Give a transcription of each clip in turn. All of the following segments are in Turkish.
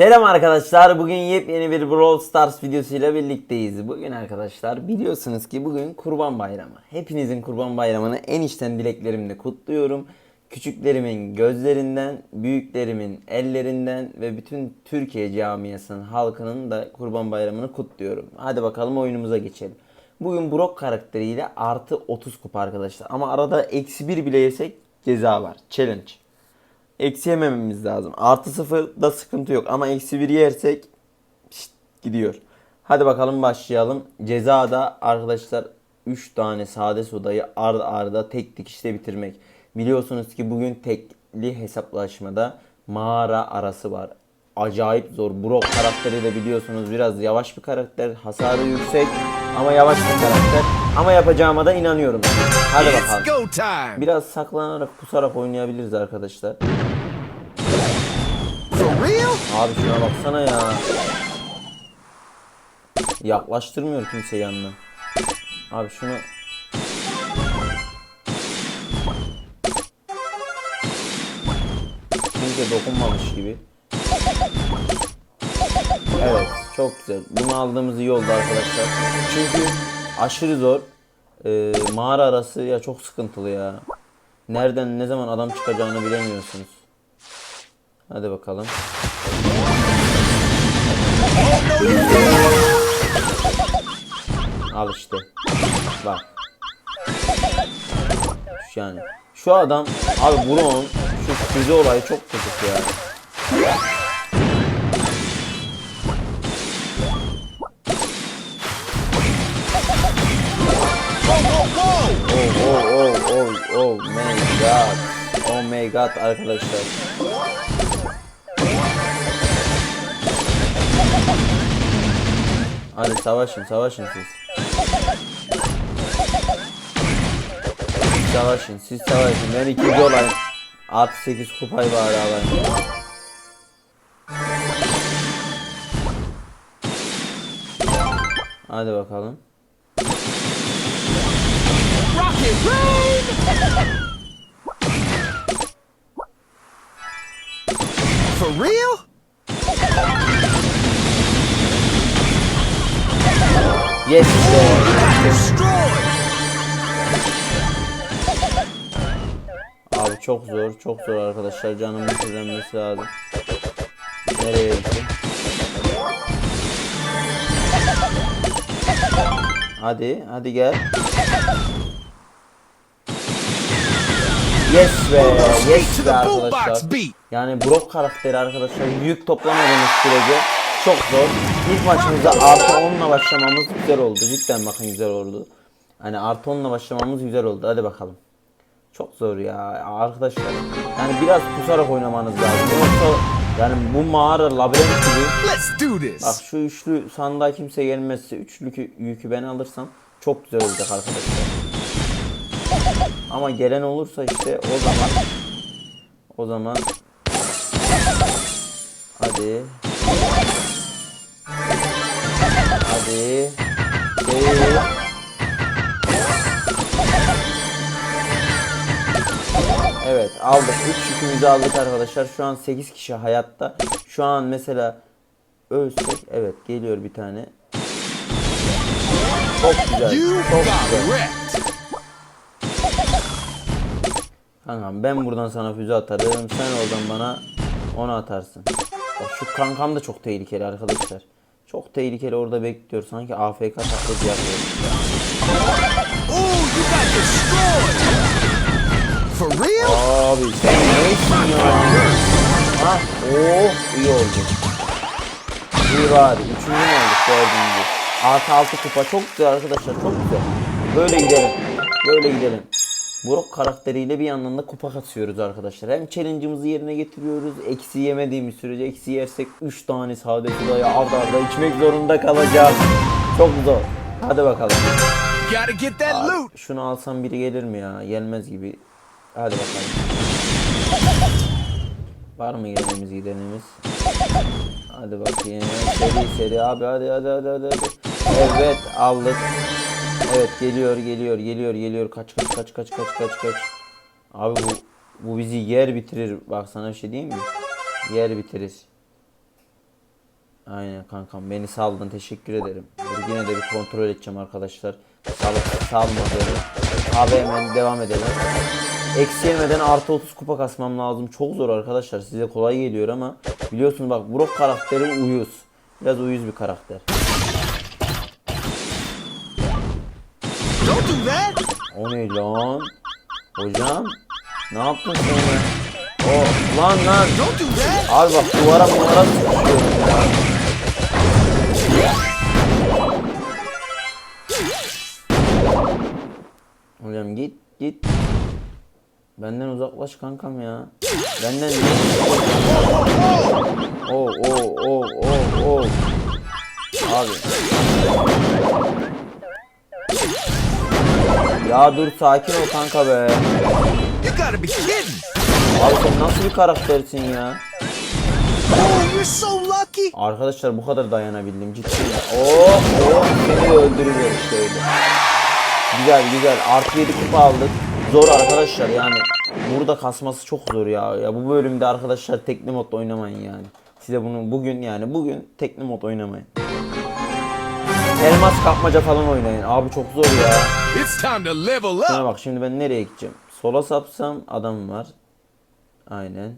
Selam arkadaşlar. Bugün yepyeni bir Brawl Stars videosuyla birlikteyiz. Bugün arkadaşlar biliyorsunuz ki bugün Kurban Bayramı. Hepinizin Kurban Bayramı'nı en içten dileklerimle kutluyorum. Küçüklerimin gözlerinden, büyüklerimin ellerinden ve bütün Türkiye camiasının halkının da Kurban Bayramı'nı kutluyorum. Hadi bakalım oyunumuza geçelim. Bugün Brock karakteriyle artı 30 kupa arkadaşlar. Ama arada eksi 1 bile yesek ceza var. Challenge. Eksi yemememiz lazım. Artı sıfırda sıkıntı yok ama eksi bir yersek pişt, gidiyor. Hadi bakalım başlayalım. Cezada arkadaşlar 3 tane sade sodayı ard arda tek dikişte bitirmek. Biliyorsunuz ki bugün tekli hesaplaşmada mağara arası var. Acayip zor. Brock karakteri de biliyorsunuz biraz yavaş bir karakter. Hasarı yüksek ama yavaş bir karakter. Ama yapacağıma da inanıyorum. Hadi bakalım. Biraz saklanarak pusarak oynayabiliriz arkadaşlar. Abi şuna baksana ya. Yaklaştırmıyor kimse yanına. Abi şunu kimse dokunmamış gibi. Evet çok güzel. Bunu aldığımız iyi oldu arkadaşlar. Çünkü aşırı zor. Ee, mağara arası ya çok sıkıntılı ya. Nereden ne zaman adam çıkacağını bilemiyorsunuz. Hadi bakalım. Al işte. Bak. Yani. Şu adam abi Brown şu füze olayı çok kötü ya. Oh oh oh oh oh my god. Oh my god arkadaşlar. Hadi savaşın savaşın siz. Siz savaşın siz savaşın ben ikinci olayım. Artı 8 kupayı bari alayım. Hadi bakalım. Rocket Rain! For real? Yes! Abi çok zor çok zor arkadaşlar canımın fullenmesi lazım. Nereye gitti? Hadi hadi gel. Yes be yes be arkadaşlar. Yani Brock karakteri arkadaşlar yük toplamadığımız sürece çok zor. İlk maçımızda artı 10 ile başlamamız güzel oldu. Cidden bakın güzel oldu. Hani artı 10 ile başlamamız güzel oldu. Hadi bakalım. Çok zor ya arkadaşlar. Yani biraz pusarak oynamanız lazım. Yoksa yani bu mağara labirent gibi. Let's do this. Bak şu üçlü sandığa kimse gelmezse üçlü yükü ben alırsam çok güzel olacak arkadaşlar. Ama gelen olursa işte o zaman o zaman hadi hadi Değil. Evet aldık. 3 yükümüzü aldık arkadaşlar. Şu an 8 kişi hayatta. Şu an mesela ölsek evet geliyor bir tane. Çok güzel. Çok güzel. Kankam ben buradan sana füze atarım. Sen oradan bana onu atarsın. Bak şu kankam da çok tehlikeli arkadaşlar. Çok tehlikeli orada bekliyor. Sanki AFK taklidi yapıyor. Abi sen neysin ya? Ha? Oh iyi oldu. İyi bari. Üçüncü mü olduk dördüncü. Artı altı kupa çok güzel arkadaşlar çok güzel. Böyle gidelim. Böyle gidelim. Brock karakteriyle bir yandan da kupa kasıyoruz arkadaşlar. Hem challenge'ımızı yerine getiriyoruz. Eksi yemediğimiz sürece eksi yersek 3 tane sade sudayı arda arda içmek zorunda kalacağız. Çok zor. Hadi bakalım. Loot. Şunu alsam biri gelir mi ya? Gelmez gibi. Hadi bakalım. Var mı gelenimiz gidenimiz? Hadi bakayım. Seri seri abi hadi hadi hadi hadi. hadi. Evet aldık. Evet geliyor geliyor geliyor geliyor. Kaç kaç kaç kaç kaç kaç kaç. Abi bu bu bizi yer bitirir. Bak sana bir şey diyeyim mi? Yer bitirir. Aynen kankam beni saldın teşekkür ederim. Dur yine de bir kontrol edeceğim arkadaşlar. Salıp salmadığını. Abi hemen devam edelim. Eksi yemeden artı 30 kupa kasmam lazım. Çok zor arkadaşlar. Size kolay geliyor ama biliyorsunuz bak Brock karakteri uyuz. Biraz uyuz bir karakter. Don't do that. O ne lan? Hocam ne yaptın sen ya? O lan lan. Don't do that. Abi bak duvara bunlara sıkışıyorum ya. Hocam git git. Benden uzaklaş kankam ya. Benden Oh oh oh oh oh. Abi. Ya dur sakin ol kanka be. You gotta be kidding. Abi sen nasıl bir karaktersin ya? Oh, you're so lucky. Arkadaşlar bu kadar dayanabildim ciddi. Oh oh seni öldürüyor işte öyle. Güzel güzel artı 7 kupa aldık. Zor arkadaşlar yani. Burada kasması çok zor ya. Ya bu bölümde arkadaşlar tekli modda oynamayın yani. Size bunu bugün yani bugün tekli mod oynamayın. Elmas kapmaca falan oynayın. Abi çok zor ya. It's time to level Şuna up. bak şimdi ben nereye gideceğim? Sola sapsam adam var. Aynen.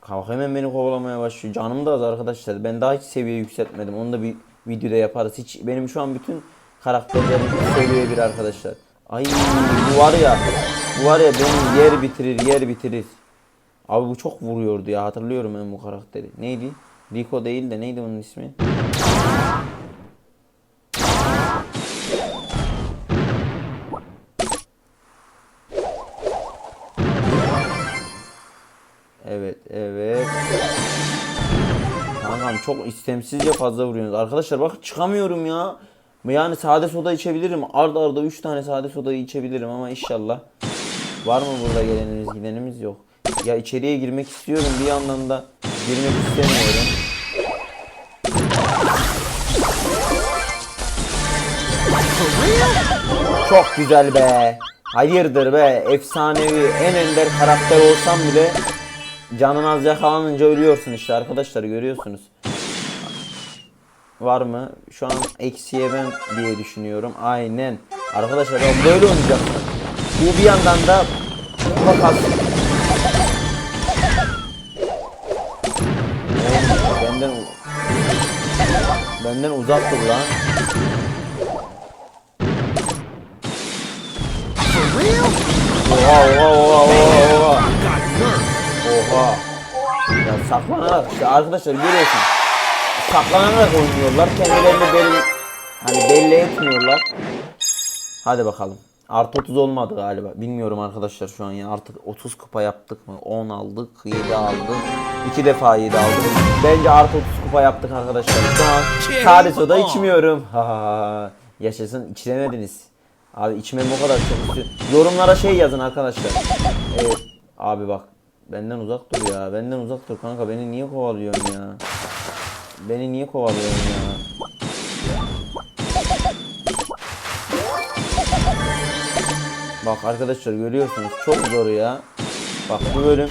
Kalk hemen beni kovalamaya başlıyor. Canım da az arkadaşlar. Ben daha hiç seviye yükseltmedim. Onu da bir videoda yaparız. Hiç benim şu an bütün karakterlerim seviye bir arkadaşlar. Ay bu var ya. Bu var ya beni yer bitirir, yer bitirir. Abi bu çok vuruyordu ya. Hatırlıyorum ben bu karakteri. Neydi? Rico değil de neydi onun ismi? Evet, evet. Kankam çok istemsizce fazla vuruyorsunuz. Arkadaşlar bak çıkamıyorum ya. Yani sade soda içebilirim. Arda arda 3 tane sade sodayı içebilirim ama inşallah. Var mı burada gelenimiz gidenimiz yok. Ya içeriye girmek istiyorum bir yandan da girmek istemiyorum. Çok güzel be. Hayırdır be. Efsanevi en ender karakter olsam bile canın az yakalanınca ölüyorsun işte arkadaşlar görüyorsunuz. Var mı? Şu an eksiye ben diye düşünüyorum. Aynen. Arkadaşlar ben böyle oynayacağım. Bu bir yandan da fakat benden benden uzak dur lan. Oha oha oha saklanarak işte arkadaşlar görüyorsun. Saklanarak oynuyorlar. Kendilerini belli hani belli etmiyorlar. Hadi bakalım. Artı 30 olmadı galiba. Bilmiyorum arkadaşlar şu an ya. Artık 30 kupa yaptık mı? 10 aldık, 7 aldık. 2 defa 7 aldık. Bence artı 30 kupa yaptık arkadaşlar. Şu an sade soda içmiyorum. Ha ha ha. Yaşasın içiremediniz. Abi içmem o kadar çok. Yorumlara şey yazın arkadaşlar. Evet. Abi bak. Benden uzak dur ya. Benden uzak dur kanka. Beni niye kovalıyorsun ya? Beni niye kovalıyorsun ya? Bak arkadaşlar görüyorsunuz çok zor ya. Bak bu bölüm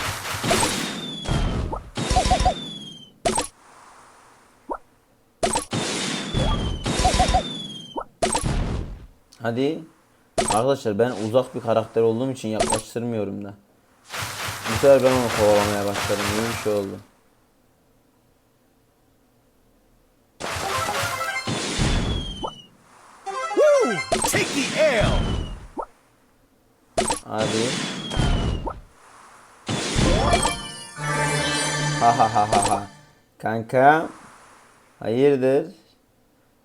Hadi. Arkadaşlar ben uzak bir karakter olduğum için yaklaştırmıyorum da. Sefer ben onu kovalamaya başladım. İyi bir şey oldu. Hadi. Ha ha ha ha ha. Kanka. Hayırdır?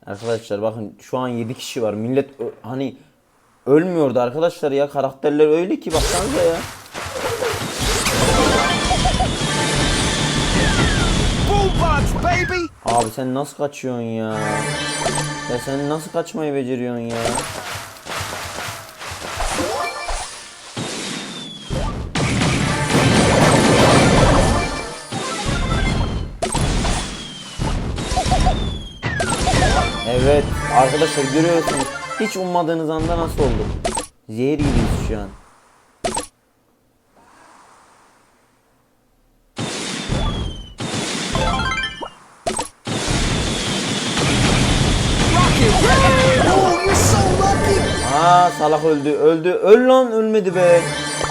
Arkadaşlar bakın şu an 7 kişi var. Millet hani ölmüyordu arkadaşlar ya. Karakterler öyle ki baksanıza ya. Baby. Abi sen nasıl kaçıyorsun ya? Ya sen nasıl kaçmayı beceriyorsun ya? Evet arkadaşlar görüyorsunuz. Hiç ummadığınız anda nasıl oldu? Zehir gibiyiz şu an. Aa salak öldü öldü. Öl lan ölmedi be.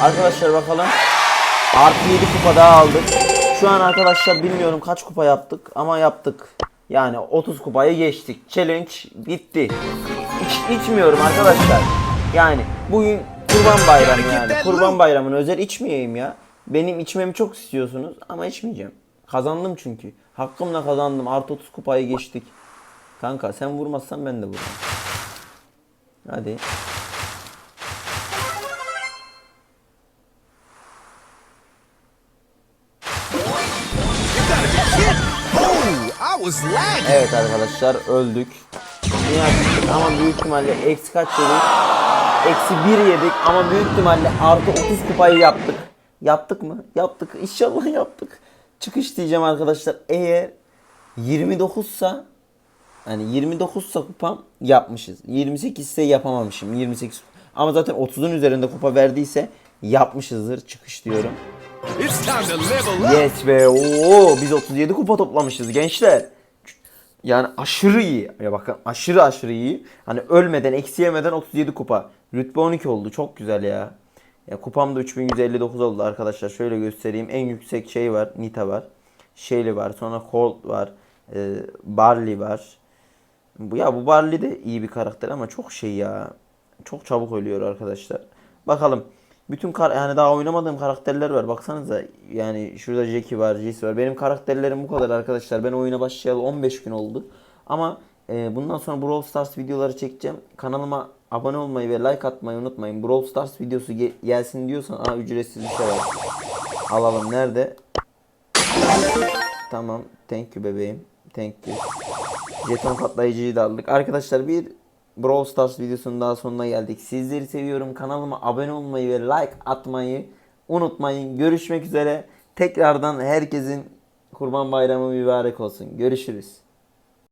Arkadaşlar bakalım. Artı 7 kupa daha aldık. Şu an arkadaşlar bilmiyorum kaç kupa yaptık ama yaptık. Yani 30 kupayı geçtik. Challenge bitti. İç, içmiyorum arkadaşlar. Yani bugün kurban bayramı yani. Kurban bayramına özel içmeyeyim ya. Benim içmemi çok istiyorsunuz ama içmeyeceğim. Kazandım çünkü. Hakkımla kazandım. Artı 30 kupayı geçtik. Kanka sen vurmazsan ben de vururum. Hadi. Evet arkadaşlar öldük. Ama büyük ihtimalle eksi kaç yedik? Eksi 1 yedik ama büyük ihtimalle artı 30 kupayı yaptık. Yaptık mı? Yaptık. İnşallah yaptık. Çıkış diyeceğim arkadaşlar. Eğer 29 sa hani 29 sa kupam yapmışız. 28 ise yapamamışım. 28 ama zaten 30'un üzerinde kupa verdiyse yapmışızdır. Çıkış diyorum. Yes be. Oo, biz 37 kupa toplamışız gençler. Yani aşırı iyi. Ya bakın aşırı aşırı iyi. Hani ölmeden, eksi yemeden 37 kupa. Rütbe 12 oldu. Çok güzel ya. Ya kupam da 3159 oldu arkadaşlar. Şöyle göstereyim. En yüksek şey var. Nita var. Shelly var. Sonra Colt var. Ee, Barley var. Bu ya bu Barley de iyi bir karakter ama çok şey ya. Çok çabuk ölüyor arkadaşlar. Bakalım. Bütün kar yani daha oynamadığım karakterler var. Baksanıza yani şurada Jackie var, Jesse var. Benim karakterlerim bu kadar arkadaşlar. Ben oyuna başlayalı 15 gün oldu. Ama e, bundan sonra Brawl Stars videoları çekeceğim. Kanalıma abone olmayı ve like atmayı unutmayın. Brawl Stars videosu ge- gelsin diyorsan aa ücretsiz bir şey var. Alalım. Nerede? Tamam. Thank you bebeğim. Thank you. Jeton katlayıcıyı da aldık. Arkadaşlar bir Brawl Stars videosunun daha sonuna geldik. Sizleri seviyorum. Kanalıma abone olmayı ve like atmayı unutmayın. Görüşmek üzere. Tekrardan herkesin Kurban Bayramı mübarek olsun. Görüşürüz.